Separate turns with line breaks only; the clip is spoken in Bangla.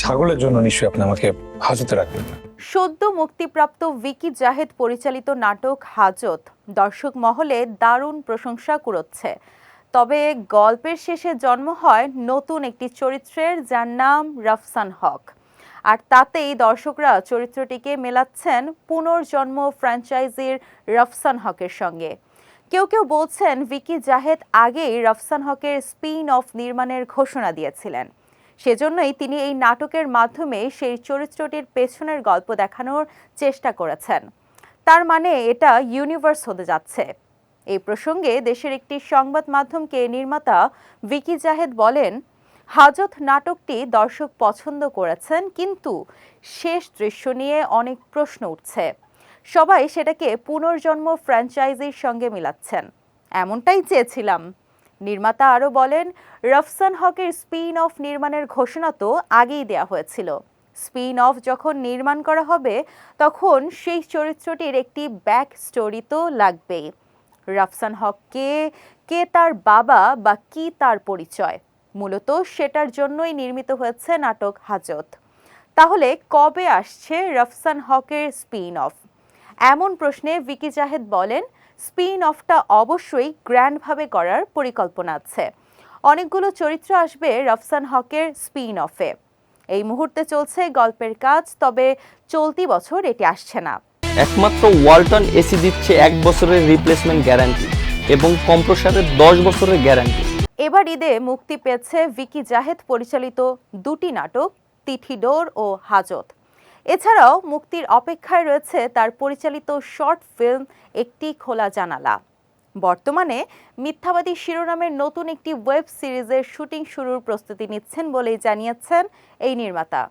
ছাগলের জন্য নিশ্চয়ই আপনি আমাকে হাজতে রাখবেন।
সদ্য মুক্তিপ্রাপ্ত ভিকি জাহেদ পরিচালিত নাটক হাজত দর্শক মহলে দারুণ প্রশংসা কুড়োচ্ছে। তবে গল্পের শেষে জন্ম হয় নতুন একটি চরিত্রের যার নাম রফসান হক। আর তাতেই দর্শকরা চরিত্রটিকে মেলাচ্ছেন পুনর্জন্ম ফ্র্যাঞ্চাইজির রফসান হকের সঙ্গে। কেউ কেউ বলছেন ভিকি জাহেদ আগেই রফসান হকের স্পিন অফ নির্মাণের ঘোষণা দিয়েছিলেন। সেজন্যই তিনি এই নাটকের মাধ্যমে সেই চরিত্রটির পেছনের গল্প দেখানোর চেষ্টা করেছেন। তার মানে এটা ইউনিভার্স হতে যাচ্ছে। এই প্রসঙ্গে দেশের একটি সংবাদ মাধ্যমকে নির্মাতা ভিকি জাহেদ বলেন, হাজত নাটকটি দর্শক পছন্দ করেছেন, কিন্তু শেষ দৃশ্য নিয়ে অনেক প্রশ্ন উঠছে। সবাই সেটাকে পুনর্জন্ম ফ্র্যাঞ্চাইজির সঙ্গে মিলাচ্ছেন। এমনটাই চেয়েছিলাম। নির্মাতা আরও বলেন, রফসান হকের স্পিন অফ নির্মাণের ঘোষণা তো আগেই দেওয়া হয়েছিল। স্পিন অফ যখন নির্মাণ করা হবে, তখন সেই চরিত্রটির একটি ব্যাক স্টোরি তো লাগবেই। রফসান হক কে কে তার বাবা বা কি তার পরিচয়? মূলত সেটার জন্যই নির্মিত হয়েছে নাটক হাজত। তাহলে কবে আসছে রফসান হকের স্পিন অফ? এমন প্রশ্নে ভিকি জাহেদ বলেন স্পিন অফটা অবশ্যই গ্র্যান্ডভাবে করার পরিকল্পনা আছে। অনেকগুলো চরিত্র আসবে রফসান হকের স্পিন অফে এই মুহূর্তে চলছে গল্পের কাজ তবে চলতি বছর এটি আসছে না।
একমাত্র ওয়ালটন এসি দিচ্ছে এক বছরের রিপ্লেসমেন্ট গ্যারান্টি এবং কম্প্রসারের দশ বছরের গ্যারান্টি
এবার ঈদে মুক্তি পেয়েছে ভিকি জাহেদ পরিচালিত দুটি নাটক তিথিডোর ও হাজত। এছাড়াও মুক্তির অপেক্ষায় রয়েছে তার পরিচালিত শর্ট ফিল্ম একটি খোলা জানালা। বর্তমানে মিথ্যাবাদী শিরোনামের নতুন একটি ওয়েব সিরিজের শুটিং শুরুর প্রস্তুতি নিচ্ছেন বলেই জানিয়েছেন এই নির্মাতা।